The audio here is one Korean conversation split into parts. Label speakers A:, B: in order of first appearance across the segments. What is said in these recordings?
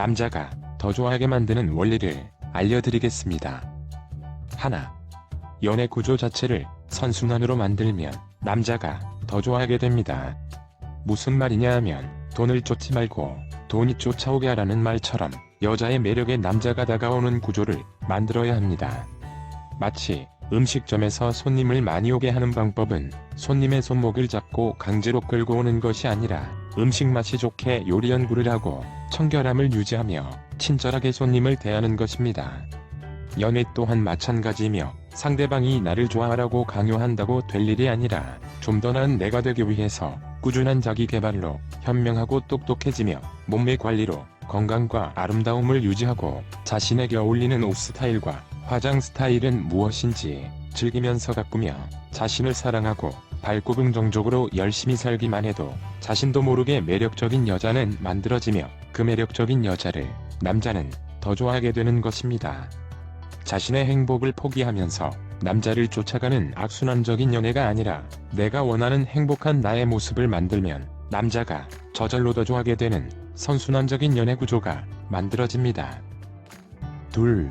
A: 남자가 더 좋아하게 만드는 원리를 알려드리겠습니다. 하나. 연애 구조 자체를 선순환으로 만들면 남자가 더 좋아하게 됩니다. 무슨 말이냐 하면 돈을 쫓지 말고 돈이 쫓아오게 하라는 말처럼 여자의 매력에 남자가 다가오는 구조를 만들어야 합니다. 마치 음식점에서 손님을 많이 오게 하는 방법은 손님의 손목을 잡고 강제로 끌고 오는 것이 아니라 음식 맛이 좋게 요리 연구를 하고 청결함을 유지하며 친절하게 손님을 대하는 것입니다. 연애 또한 마찬가지이며 상대방이 나를 좋아하라고 강요한다고 될 일이 아니라 좀 더 나은 내가 되기 위해서 꾸준한 자기 개발로 현명하고 똑똑해지며 몸매 관리로 건강과 아름다움을 유지하고 자신에게 어울리는 옷 스타일과 화장 스타일은 무엇인지 즐기면서 가꾸며 자신을 사랑하고 밝고 긍정적으로 열심히 살기만 해도 자신도 모르게 매력적인 여자는 만들어지며 그 매력적인 여자를 남자는 더 좋아하게 되는 것입니다. 자신의 행복을 포기하면서 남자를 쫓아가는 악순환적인 연애가 아니라 내가 원하는 행복한 나의 모습을 만들면 남자가 저절로 더 좋아하게 되는 선순환적인 연애 구조가 만들어집니다. 둘.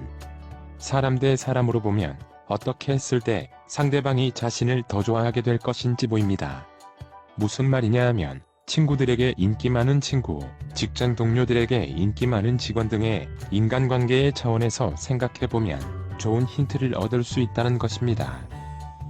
A: 사람 대 사람으로 보면 어떻게 했을 때 상대방이 자신을 더 좋아하게 될 것인지 보입니다. 무슨 말이냐 하면 친구들에게 인기 많은 친구, 직장 동료들에게 인기 많은 직원 등의 인간관계의 차원에서 생각해보면 좋은 힌트를 얻을 수 있다는 것입니다.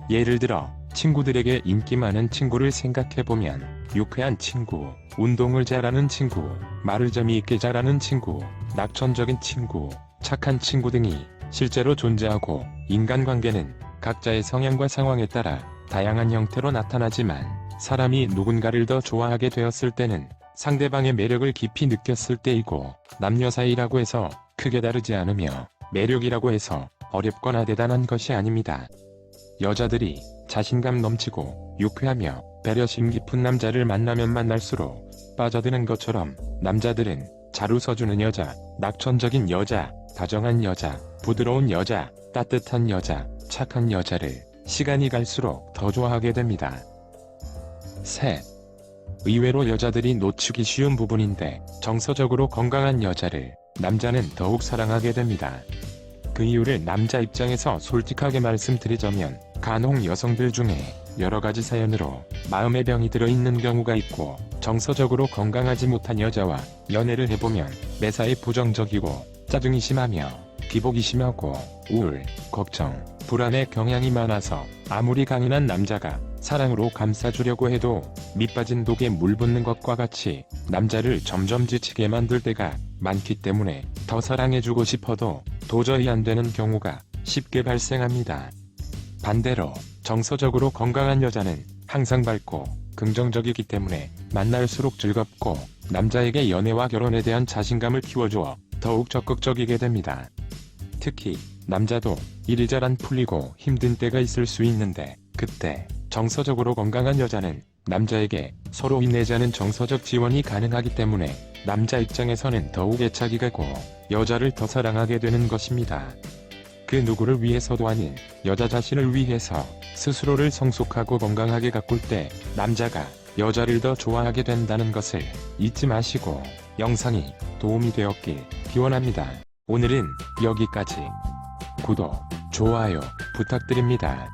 A: 예를 들어 친구들에게 인기 많은 친구를 생각해보면 유쾌한 친구, 운동을 잘하는 친구, 말을 재미있게 잘하는 친구, 낙천적인 친구, 착한 친구 등이 실제로 존재하고 인간관계는 각자의 성향과 상황에 따라 다양한 형태로 나타나지만 사람이 누군가를 더 좋아하게 되었을 때는 상대방의 매력을 깊이 느꼈을 때이고 남녀 사이라고 해서 크게 다르지 않으며 매력이라고 해서 어렵거나 대단한 것이 아닙니다. 여자들이 자신감 넘치고 유쾌하며 배려심 깊은 남자를 만나면 만날수록 빠져드는 것처럼 남자들은 잘 웃어주는 여자, 낙천적인 여자, 다정한 여자, 부드러운 여자, 따뜻한 여자, 착한 여자를 시간이 갈수록 더 좋아하게 됩니다. 셋. 의외로 여자들이 놓치기 쉬운 부분인데 정서적으로 건강한 여자를 남자는 더욱 사랑하게 됩니다. 그 이유를 남자 입장에서 솔직하게 말씀드리자면 간혹 여성들 중에 여러 가지 사연으로 마음의 병이 들어있는 경우가 있고 정서적으로 건강하지 못한 여자와 연애를 해보면 매사에 부정적이고 짜증이 심하며 기복이 심하고 우울, 걱정, 불안의 경향이 많아서 아무리 강인한 남자가 사랑으로 감싸주려고 해도 밑빠진 독에 물 붓는 것과 같이 남자를 점점 지치게 만들 때가 많기 때문에 더 사랑해주고 싶어도 도저히 안 되는 경우가 쉽게 발생합니다. 반대로 정서적으로 건강한 여자는 항상 밝고 긍정적이기 때문에 만날수록 즐겁고 남자에게 연애와 결혼에 대한 자신감을 키워주어 더욱 적극적이게 됩니다. 특히 남자도 안 풀리고 힘든 때가 있을 수 있는데 그때 정서적으로 건강한 여자는 남자에게 서로 힘내자는 정서적 지원이 가능하기 때문에 남자 입장에서는 더욱 애착이 가고 여자를 더 사랑하게 되는 것입니다. 그 누구를 위해서도 아닌 여자 자신을 위해서 스스로를 성숙하고 건강하게 가꿀 때 남자가 여자를 더 좋아하게 된다는 것을 잊지 마시고 영상이 도움이 되었길 기원합니다. 오늘은 여기까지. 구독, 좋아요 부탁드립니다.